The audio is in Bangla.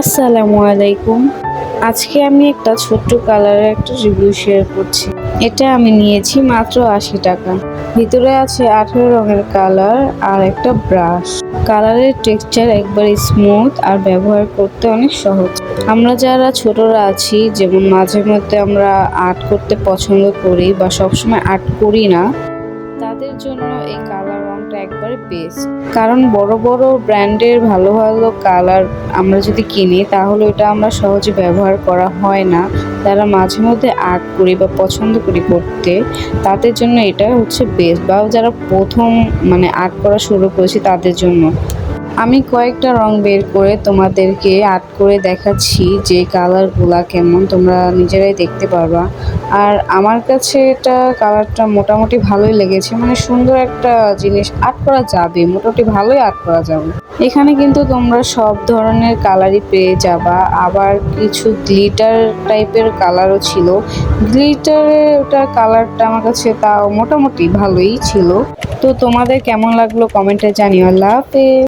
আসসালামু আলাইকুম। আজকে আমি একটা ছোট্ট কালারের একটা রিভিউ শেয়ার করছি। এটা আমি নিয়েছি মাত্র আশি টাকা। ভিতরে আছে আঠেরো রঙের কালার আর একটা ব্রাশ। কালারের টেক্সচার একবার স্মুথ আর ব্যবহার করতে অনেক সহজ। আমরা যারা ছোটরা আছি, যেমন মাঝে মধ্যে আমরা আর্ট করতে পছন্দ করি বা সবসময় আর্ট করি না, তাদের জন্য এই কালার রংটা একবারে বেস্ট কারণ বড় বড় ব্র্যান্ডের ভালো ভালো কালার আমরা যদি কিনি, তাহলে ওটা আমরা সহজে ব্যবহার করা হয় না। তারা মাঝে মধ্যে আর্ট করি বা পছন্দ করি করতে, তাদের জন্য এটা হচ্ছে বেস্ট বা যারা প্রথম মানে আর্ট করা শুরু করেছি, তাদের জন্য। আমি কয়েকটা রং বের করে তোমাদেরকে আর্ট করে দেখাচ্ছি যে কালারগুলা কেমন, তোমরা নিজেরাই দেখতে পারবা। আর আমার কাছে এটা কালারটা মোটামুটি ভালোই লেগেছে মানে সুন্দর একটা জিনিস আর্ট করা যাবে, মোটামুটি ভালোই আর্ট করা যাবে। এখানে কিন্তু তোমরা সব ধরনের কালারই পেয়ে যাবা, আবার কিছু গ্লিটার টাইপের কালারও ছিল। গ্লিটারে ওটার কালারটা আমার কাছে তাও মোটামুটি ভালোই ছিল। তো তোমাদের কেমন লাগল কমেন্টে জানিও, আল্লাহ হাফেজ।